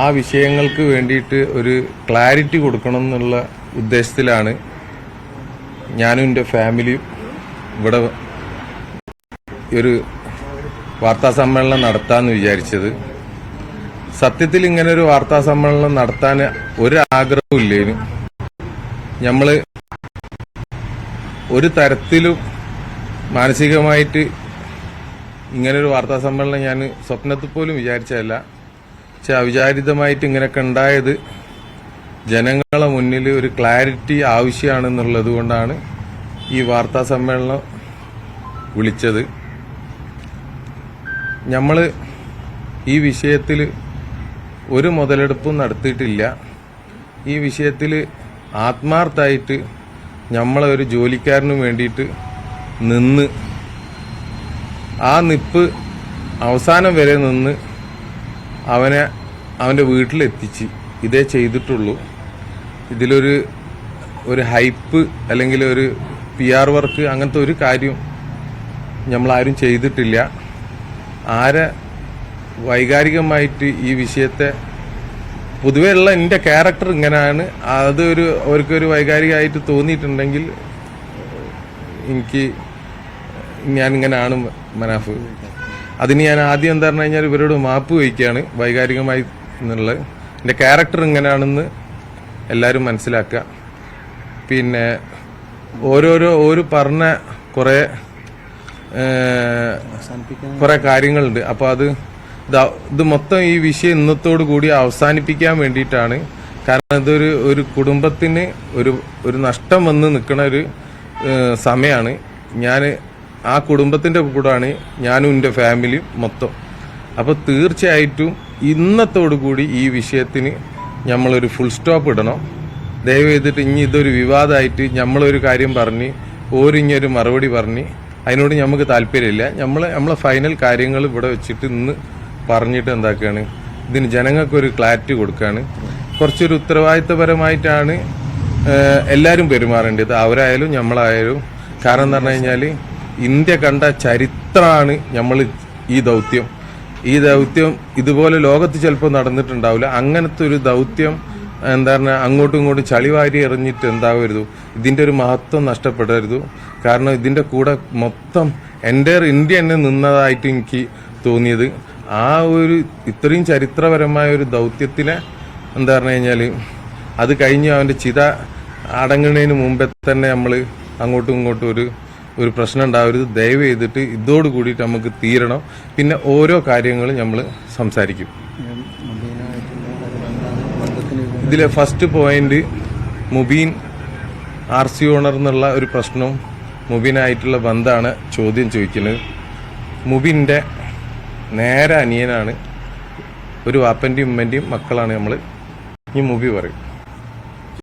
ആ വിഷയങ്ങൾക്ക് വേണ്ടിയിട്ട് ഒരു ക്ലാരിറ്റി കൊടുക്കണം എന്നുള്ള ഉദ്ദേശത്തിലാണ് ഞാനും എന്റെ ഫാമിലിയും ഇവിടെ ഒരു വാർത്താ സമ്മേളനം നടത്താമെന്ന് വിചാരിച്ചത്. സത്യത്തിൽ ഇങ്ങനെ ഒരു വാർത്താ സമ്മേളനം നടത്താൻ ഒരാഗ്രഹവും ഇല്ലേനു. നമ്മൾ ഒരു തരത്തിലും മാനസികമായിട്ട് ഇങ്ങനൊരു വാർത്താ സമ്മേളനം ഞാൻ സ്വപ്നത്തിൽ പോലും വിചാരിച്ചതല്ല. പക്ഷെ അവിചാരിതമായിട്ട് ഇങ്ങനെയൊക്കെ ഉണ്ടായത് ജനങ്ങളെ മുന്നിൽ ഒരു ക്ലാരിറ്റി ആവശ്യമാണെന്നുള്ളത് കൊണ്ടാണ് ഈ വാർത്താ സമ്മേളനം വിളിച്ചത്. നമ്മൾ ഈ വിഷയത്തിൽ ഒരു മുതലെടുപ്പും നടത്തിയിട്ടില്ല. ഈ വിഷയത്തിൽ ആത്മാർത്ഥമായിട്ട് നമ്മളെ ഒരു ജോലിക്കാരന് വേണ്ടിയിട്ട് നിന്ന് ആ നിപ്പ് അവസാനം വരെ നിന്ന് അവനെ അവന്റെ വീട്ടിലെത്തിച്ച് ഇതേ ചെയ്തിട്ടുള്ളൂ. ഇതിലൊരു ഒരു ഹൈപ്പ് അല്ലെങ്കിൽ ഒരു പി ആർ വർക്ക് അങ്ങനത്തെ ഒരു കാര്യം നമ്മളാരും ചെയ്തിട്ടില്ല. ആരെ വൈകാരികമായിട്ട് ഈ വിഷയത്തെ പൊതുവെ ഉള്ള എന്റെ ക്യാരക്ടർ ഇങ്ങനെയാണ് അത് ഒരു അവർക്കൊരു വൈകാരികമായിട്ട് തോന്നിയിട്ടുണ്ടെങ്കിൽ എനിക്ക് ഞാനിങ്ങനെയാണ് മനാഫ്. അതിന് ഞാൻ ആദ്യം എന്താ പറഞ്ഞു കഴിഞ്ഞാൽ ഇവരോട് മാപ്പ് വയ്ക്കുകയാണ് വൈകാരികമായി എന്നുള്ളത് എന്റെ ക്യാരക്ടർ ഇങ്ങനെയാണെന്ന് എല്ലാവരും മനസ്സിലാക്കുക. പിന്നെ ഓരോരോ ഒരു പറഞ്ഞ കുറേ കുറേ കാര്യങ്ങളുണ്ട്. അപ്പോൾ അത് ഇത് ഇത് മൊത്തം ഈ വിഷയം ഇന്നത്തോടു കൂടി അവസാനിപ്പിക്കാൻ വേണ്ടിയിട്ടാണ്. കാരണം ഇതൊരു ഒരു കുടുംബത്തിന് ഒരു ഒരു നഷ്ടം വന്ന് നിൽക്കുന്ന ഒരു സമയമാണ് ഞാൻ ആ കുടുംബത്തിന്റെ കൂടാണ് ഞാനും എന്റെ ഫാമിലിയും മൊത്തം. അപ്പോൾ തീർച്ചയായിട്ടും ഇന്നത്തോടു കൂടി ഈ വിഷയത്തിന് നമ്മളൊരു ഫുൾ സ്റ്റോപ്പ് ഇടണം. ദയവ് ചെയ്തിട്ട് ഇനി ഇതൊരു വിവാദമായിട്ട് നമ്മളൊരു കാര്യം പറഞ്ഞ് ഓരിഞ്ഞൊരു മറുപടി പറഞ്ഞ് അതിനോട് നമുക്ക് താല്പര്യമില്ല. നമ്മൾ നമ്മളെ ഫൈനൽ കാര്യങ്ങൾ ഇവിടെ വെച്ചിട്ട് ഇന്ന് പറഞ്ഞിട്ട് എന്താക്കുകയാണ് ഇതിന് ജനങ്ങൾക്കൊരു ക്ലാരിറ്റി കൊടുക്കുകയാണ് കുറച്ചൊരു ഉത്തരവാദിത്തപരമായിട്ടാണ് എല്ലാവരും പെരുമാറേണ്ടത്. അവരായാലും നമ്മളായാലും കാരണം എന്ന് പറഞ്ഞു കഴിഞ്ഞാൽ ഇന്ത്യ കണ്ട ചരിത്രമാണ് നമ്മൾ ഈ ദൗത്യം. ഈ ദൗത്യം ഇതുപോലെ ലോകത്ത് ചിലപ്പോൾ നടന്നിട്ടുണ്ടാവില്ല. അങ്ങനത്തെ ഒരു ദൗത്യം എന്താ പറഞ്ഞാൽ അങ്ങോട്ടും ഇങ്ങോട്ടും ചളിവാരി എറിഞ്ഞിട്ട് എന്താവരുത്? ഇതിന്റെ ഒരു മഹത്വം നഷ്ടപ്പെടരുത്. കാരണം ഇതിന്റെ കൂടെ മൊത്തം എന്റെ ഇന്ത്യ തന്നെ നിന്നതായിട്ട് എനിക്ക് തോന്നിയത്. ആ ഒരു ഇത്രയും ചരിത്രപരമായ ഒരു ദൗത്യത്തിലെ എന്താ പറഞ്ഞു കഴിഞ്ഞാൽ അത് കഴിഞ്ഞ് അവന്റെ ചിത അടങ്ങുന്നതിന് മുമ്പേ തന്നെ നമ്മൾ അങ്ങോട്ടും ഇങ്ങോട്ടും ഒരു ഒരു പ്രശ്നം ഉണ്ടാവരുത്. ദയവ് ചെയ്തിട്ട് ഇതോട് കൂടിയിട്ട് നമുക്ക് തീരണം. പിന്നെ ഓരോ കാര്യങ്ങളും നമ്മൾ സംസാരിക്കും. ഇതിലെ first point Mubeen R C owner എന്നുള്ള ഒരു പ്രശ്നവും മുബീനായിട്ടുള്ള ബന്ധമാണ് ചോദ്യം ചോദിക്കുന്നത്. മുബീന്റെ നേരെ അനിയനാണ്. ഒരു വാപ്പന്റെയും ഉമ്മന്റെയും മക്കളാണ് നമ്മൾ ഈ മുബി പറയും.